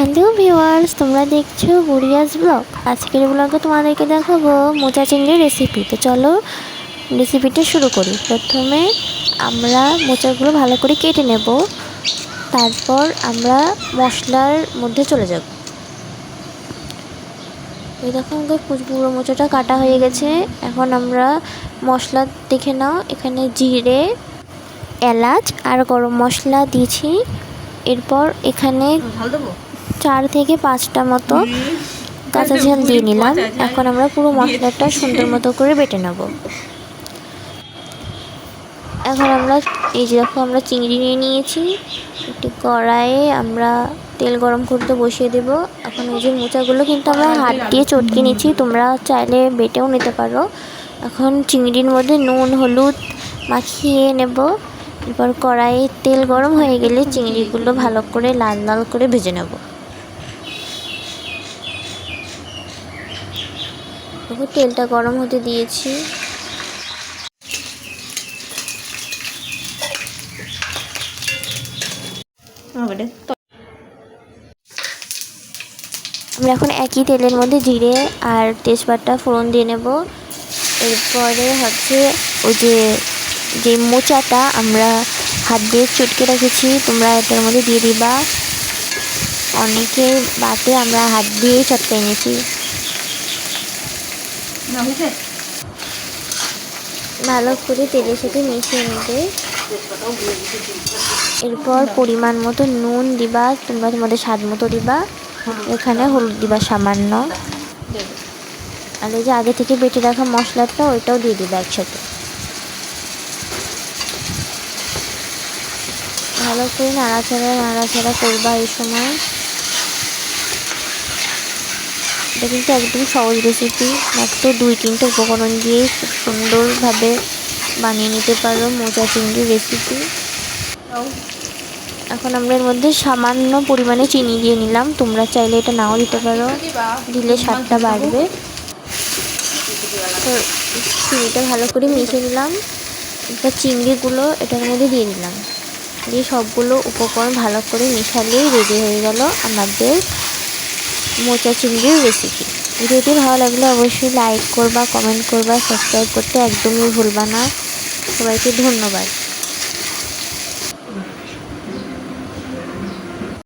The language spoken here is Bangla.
হ্যালো ভিউয়ার্স, তোমরা দেখছ বুড়িয়াস ব্লগ। আজকের ব্লগে তোমাদেরকে দেখাবো মোচা চিংড়ির রেসিপি তো চলো রেসিপিটা শুরু করি। প্রথমে আমরা মোচাগুলো ভালো করে কেটে নেব। তারপর আমরা মশলার মধ্যে চলে যাব। এই দেখো আমাদের পুরো মোচাটা কাটা হয়ে গেছে। এখন আমরা মশলা দেখে নাও। এখানে জিরে, এলাচ আর গরম মশলা দিয়েছি। এরপর এখানে চার থেকে পাঁচটা মতো কাঁচা ঝাল দিয়ে নিলাম। এখন আমরা পুরো মশলাটা সুন্দর মতো করে বেটে নেব। এখন আমরা, এই যে দেখো, আমরা চিংড়ি নিয়ে নিয়েছি। একটি কড়াইয়ে আমরা তেল গরম করতে বসিয়ে দেব। এখন এই যে মোচাগুলো কিন্তু আমরা হাত দিয়ে চটকে নিচ্ছি তোমরা চাইলে বেটেও নিতে পারো। এখন চিংড়ির মধ্যে নুন, হলুদ মাখিয়ে নেব। এরপর কড়াইয়ে তেল গরম হয়ে গেলে চিংড়িগুলো ভালো করে লাল লাল করে ভেজে নেব। দেখো তেলটা গরম হতে দিয়েছি। আমরা এখন একই তেলের মধ্যে জিরে আর তেজপাতা ফোড়ন দিয়ে নেব। এরপরে হচ্ছে ওই যে যে মোচাটা আমরা হাত দিয়ে চটকে রেখেছি তোমরা এটার মধ্যে দিয়ে দিবা। অনেকে বাটে আমরা হাত দিয়ে চটকে নিয়েছি ভালো করে তেলের সাথে মিশিয়ে নেবে এরপর পরিমাণ মতো নুন দিবা তোমরা তোমাদের স্বাদ মতো দিবা। এখানে হলুদ দিবা সামান্য। আর এই যে আগে থেকে বেটে রাখা মশলাটা, ওইটাও দিয়ে দিবা একসাথে। ভালো করে নাড়াচাড়া নাড়াচাড়া করবা এই সময়। এটা কিন্তু একদম সহজ রেসিপি মাত্র দুই তিনটে উপকরণ দিয়ে খুব সুন্দরভাবে বানিয়ে নিতে পারো মোচা চিংড়ির রেসিপি এখন আমরা এর মধ্যে সামান্য পরিমাণে চিনি দিয়ে নিলাম। তোমরা চাইলে এটা নাও দিতে পারো। দিলে স্বাদটা বাড়বে। তো চিনিটা ভালো করে মিশিয়ে নিলাম। এবার চিংড়িগুলো এটার মধ্যে দিয়ে দিলাম দিয়ে সবগুলো উপকরণ ভালো করে মিশালেই রেডি হয়ে গেল আমাদের মোচা চিংড়ির রেসিপি ভিডিওটি ভালো লাগলে অবশ্যই লাইক করবা কমেন্ট করবা সাবস্ক্রাইব করতে একদমই ভুলবা না। সবাইকে ধন্যবাদ।